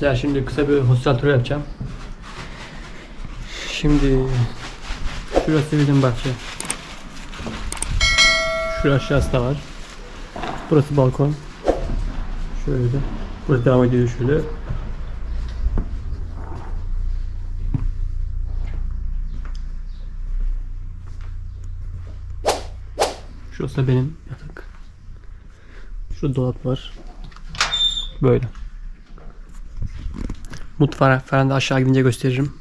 Arkadaşlar şimdi kısa bir hostel turu yapacağım. Şimdi şurası bizim bahçe. Şurası aşağısı da var. Burası balkon. Şöyle. Burası devam ediyor şöyle. Şurası da benim yatak. Şurada dolap var. Böyle. Mutfağı falan da aşağı gidince gösteririm.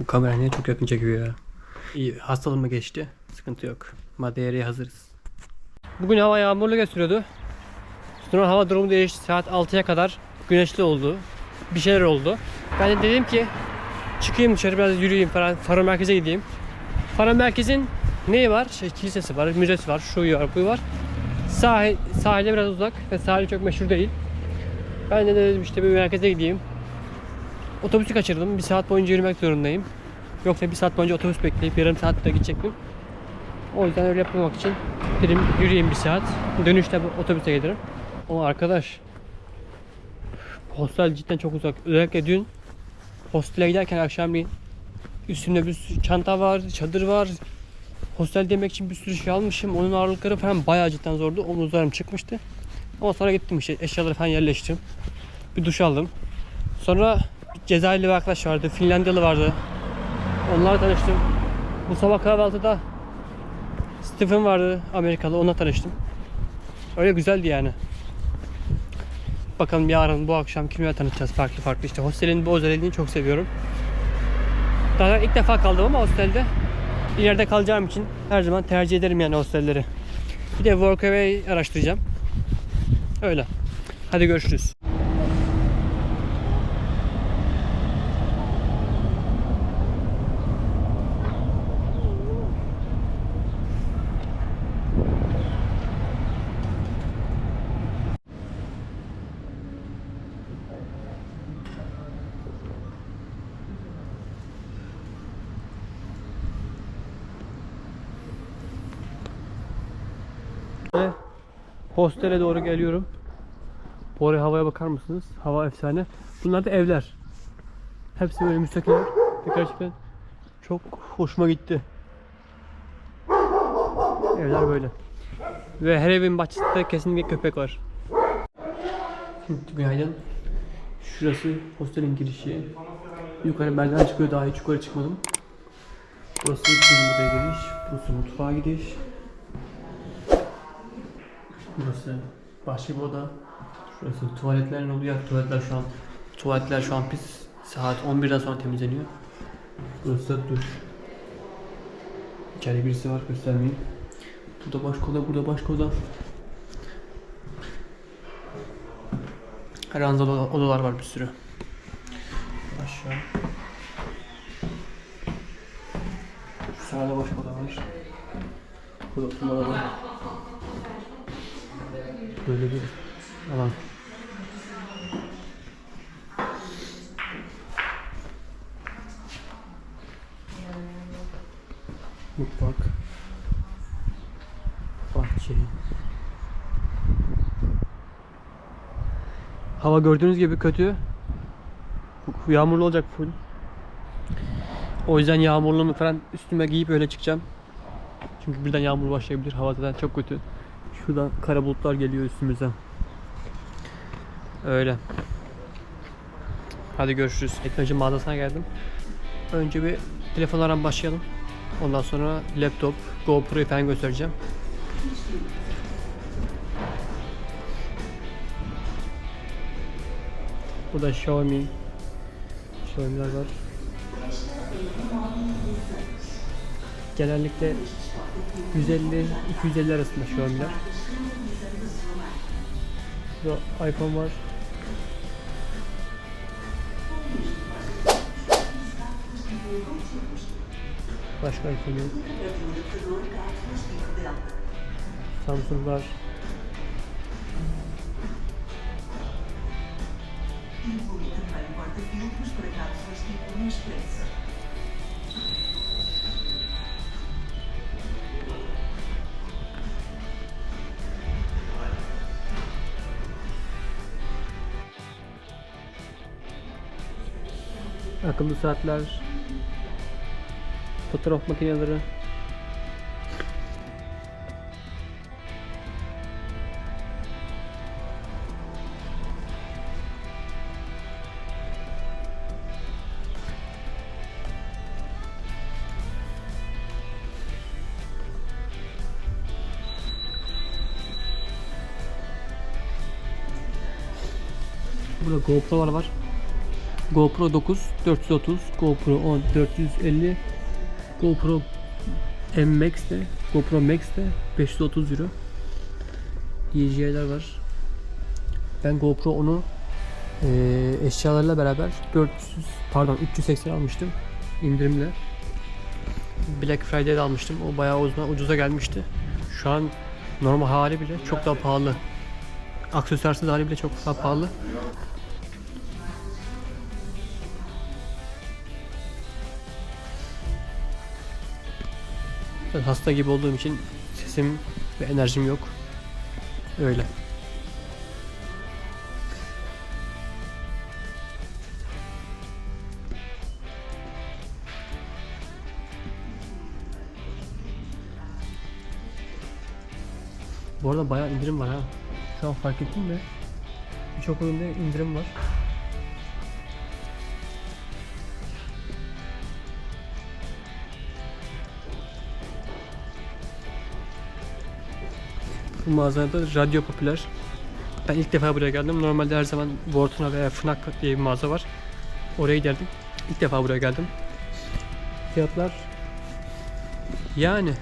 Bu kamera niye çok yakın çekiyor ya. İyi hastalığıma geçti. Sıkıntı yok. Madeira'ya hazırız. Bugün hava yağmurlu gösteriyordu. Sonra hava durumu değişti. Saat 6'ya kadar güneşli oldu. Bir şeyler oldu. Ben de dedim ki çıkayım dışarı biraz yürüyeyim falan. Faro merkeze gideyim. Faro merkezin neyi var? Şey, kilisesi var, müzesi var, şu var, bu var. Sahil, sahile biraz uzak ve sahil çok meşhur değil. Ben de dedim işte bir merkeze gideyim. Otobüsü kaçırdım. Bir saat boyunca yürümek zorundayım. Yoksa bir saat boyunca otobüs bekleyip yarım saatte gidecektim. O yüzden öyle yapmamak için dedim yürüyeyim bir saat. Dönüşte otobüse gelirim. Ama arkadaş hostel cidden çok uzak. Özellikle dün hostele giderken akşamleyin üstümde bir sürü çanta var, çadır var. Hostel demek için bir sürü şey almışım. Onun ağırlıkları falan bayağı cidden zordu. Omuzlarım çıkmıştı. Ama sonra gittim işte eşyaları falan yerleştirdim. Bir duş aldım. Sonra bir Cezayirli bir arkadaş vardı. Finlandiyalı vardı. Onlarla tanıştım. Bu sabah kahvaltıda Stephen vardı Amerikalı. Onunla tanıştım. Öyle güzeldi yani. Bakalım yarın bu akşam kimle tanışacağız farklı farklı. İşte hostelin bu özelliğini çok seviyorum. Daha ilk defa kaldım ama hostelde. İleride kalacağım için her zaman tercih ederim yani hostelleri. Bir de Workaway araştıracağım. Öyle. Hadi görüşürüz. Ve hostele doğru geliyorum. Bu araya havaya bakar mısınız? Hava efsane. Bunlar da evler. Hepsi böyle müstakil ev. Gerçekten çok hoşuma gitti. Evler böyle. Ve her evin bahçesinde kesinlikle köpek var. Şimdi günaydın. Şurası hostelin girişi. Yukarı merdiven çıkıyor daha hiç yukarı çıkmadım. Burası bizim odaya giriş. Burası mutfağa gidiş. Burası başka bir oda. Şurası tuvaletlerin olduğu yer. Tuvaletler şu an tuvaletler şu an pis. Saat 11'den sonra temizleniyor. Burası da duş. İçeride birisi var göstermeyeyim. Burada başka oda, burada başka oda. Her odalar var bir sürü. Aşağı. Şu sağda başka oda var. Burada oturma oda var. Böyle bir alan. Mutfak. Bahçe. Hava gördüğünüz gibi kötü. Yağmurlu olacak full. O yüzden yağmurluğumu falan üstüme giyip öyle çıkacağım. Çünkü birden yağmur başlayabilir. Hava zaten çok kötü. Şuradan kara bulutlar geliyor üstümüze. Öyle. Hadi görüşürüz. Teknoloji mağazasına geldim. Önce bir telefonlardan başlayalım. Ondan sonra laptop, GoPro'yu falan göstereceğim. Burada Xiaomi Xiaomi'ler var. Genellikle 150 250 arasında Xiaomi'ler. Burada iPhone var. Başka iPhone yok. Samsung var. Inclui também um porta-filtros para cápsulas tipo Nespresso. Akıllı saatler. Fotoğraf makineleri. Burada GoPro'lar var. GoPro 9 430, GoPro 10 450, GoPro M Max de, GoPro Max de 530 euro. DJI'ler var. Ben GoPro 10'u eee eşyalarla beraber 400 pardon 380 almıştım indirimle. Black Friday'de almıştım. O bayağı ucuza, ucuza gelmişti. Şu an normal hali bile çok daha pahalı. Aksesuarsız hali bile çok daha pahalı. Ben hasta gibi olduğum için sesim ve enerjim yok. Öyle. Bu arada bayağı indirim var ha. Şu an fark ettim de. Birçok oyunda indirim var. Bu mağazada radyo popüler. Ben ilk defa buraya geldim. Normalde her zaman Vortuna veya Fnac diye bir mağaza var. Oraya giderdim. İlk defa buraya geldim. Fiyatlar yani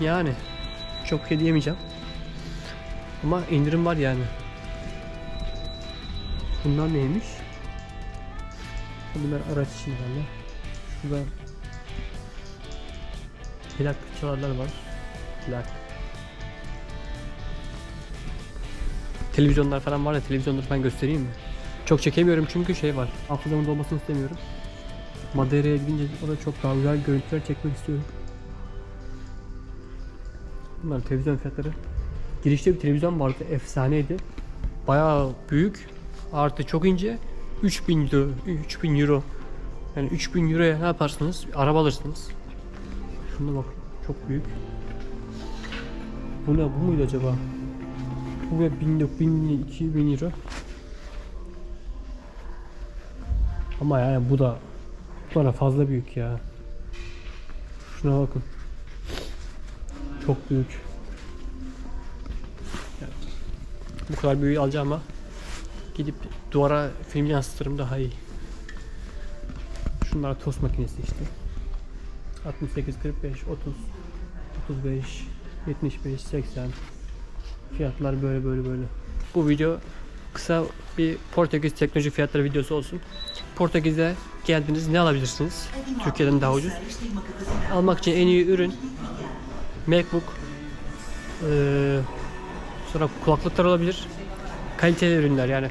yani çok şey diyemeyeceğim. Ama indirim var yani. Bunlar neymiş? Bunlar araç için herhalde. Şurada plak çalarlar var. Plak. Televizyonlar falan var ya televizyonları ben göstereyim mi? Çok çekemiyorum çünkü şey var. Hafızamın dolmasını istemiyorum. Madeira'ya gidince orada çok daha güzel görüntüler çekmek istiyorum. Bunlar televizyon fiyatları. Girişte bir televizyon vardı efsaneydi. Bayağı büyük artı çok ince 3000 euro, 3000 euro. Yani 3000 euroya ne yaparsınız? Bir araba alırsınız. Şuna bak çok büyük. Bu ne bu muydu acaba? Bu ve 1000 1000 2000 euro. Ama yani bu da bu fazla büyük ya. Şuna bakın. Çok büyük. Yani bu kadar büyüğü alacağım ama gidip duvara film yansıtırım daha iyi. Şunlar tost makinesi işte. 68, 45, 30, 35, 75, 80. Fiyatlar böyle böyle böyle. Bu video kısa bir Portekiz teknoloji fiyatları videosu olsun. Portekiz'e geldiniz ne alabilirsiniz? Türkiye'den daha ucuz. Almak için en iyi ürün MacBook eee, sonra kulaklıklar olabilir. Kaliteli ürünler yani.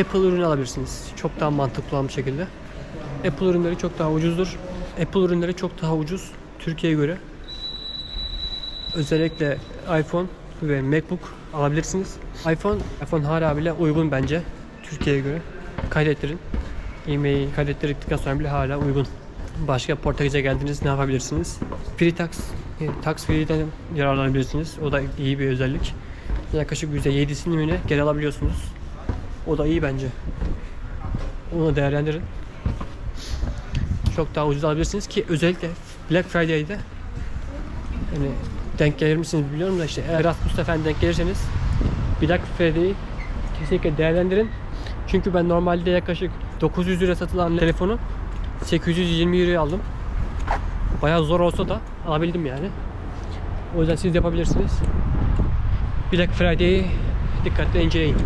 Apple ürünü alabilirsiniz. Çok daha mantıklı olan bir şekilde. Apple ürünleri çok daha ucuzdur. Apple ürünleri çok daha ucuz Türkiye'ye göre. Özellikle iPhone ve MacBook alabilirsiniz. iPhone, iPhone hala bile uygun bence Türkiye'ye göre. Kaydettirin. E-mail kaydettirdikten sonra bile hala uygun. Başka Portekiz'e geldiniz ne yapabilirsiniz? Free tax, e, tax free'den yararlanabilirsiniz. O da iyi bir özellik. Yaklaşık %7'sini mi ne geri alabiliyorsunuz. O da iyi bence. Onu değerlendirin. Çok daha ucuz alabilirsiniz ki özellikle Black Friday'de yani denk gelir misiniz biliyorum da işte eğer Erasmus'ta falan denk gelirseniz Black Friday'i kesinlikle değerlendirin. Çünkü ben normalde yaklaşık 900 lira satılan telefonu 820 euroya aldım. Bayağı zor olsa da alabildim yani. O yüzden siz de yapabilirsiniz. Black Friday'i dikkatle inceleyin.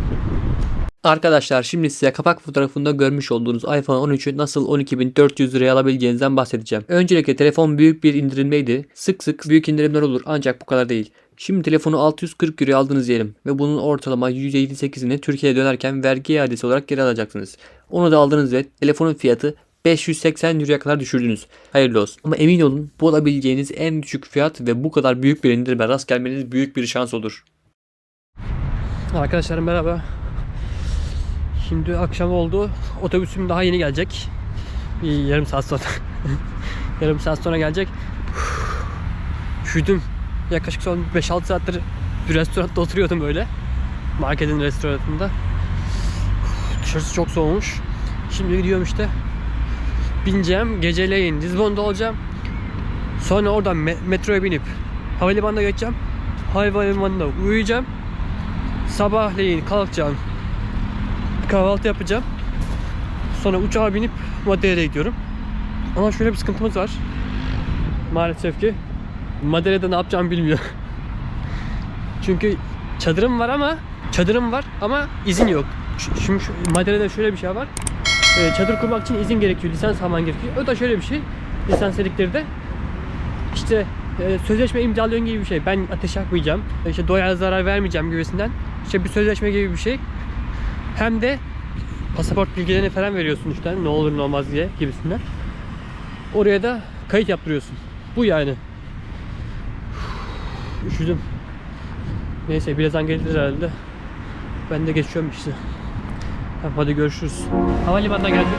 Arkadaşlar şimdi size kapak fotoğrafında görmüş olduğunuz iPhone 13'ü nasıl 12.400 liraya alabileceğinizden bahsedeceğim. Öncelikle telefon büyük bir indirimdeydi. Sık sık büyük indirimler olur ancak bu kadar değil. Şimdi telefonu 640 euroya aldınız diyelim ve bunun ortalama %78'ini Türkiye'ye dönerken vergi iadesi olarak geri alacaksınız. Onu da aldınız ve telefonun fiyatı 580 euroya kadar düşürdünüz. Hayırlı olsun. Ama emin olun bu alabileceğiniz en düşük fiyat ve bu kadar büyük bir indirime rast gelmeniz büyük bir şans olur. Arkadaşlar merhaba. Şimdi akşam oldu. Otobüsüm daha yeni gelecek. Bir yarım saat sonra. yarım saat sonra gelecek. Üşüdüm. Yaklaşık son 5-6 saattir bir restoranda oturuyordum böyle. Marketin restoranında. Dışarısı çok soğumuş. Şimdi gidiyorum işte. Bineceğim. Geceleyin Lizbon'da olacağım. Sonra oradan me- metroya binip havalimanına geçeceğim. Havalimanında uyuyacağım. Sabahleyin kalkacağım. Kahvaltı yapacağım. Sonra uçağa binip Madeira'ya gidiyorum. Ama şöyle bir sıkıntımız var. Maalesef ki Madeira'da ne yapacağımı bilmiyorum. Çünkü çadırım var ama çadırım var ama izin yok. Şimdi Madeira'da şöyle bir şey var. Ee, çadır kurmak için izin gerekiyor, lisans alman gerekiyor. O da şöyle bir şey. Lisans dedikleri de işte e, sözleşme imzalıyorsun gibi bir şey. Ben ateş yakmayacağım. İşte doğaya zarar vermeyeceğim gibisinden. İşte bir sözleşme gibi bir şey. Hem de pasaport bilgilerini falan veriyorsun işte ne olur ne olmaz diye gibisinden. Oraya da kayıt yaptırıyorsun. Bu yani. Üşüdüm. Neyse birazdan gelir herhalde. Ben de geçiyorum işte. Hadi görüşürüz. Havalimanına geldim.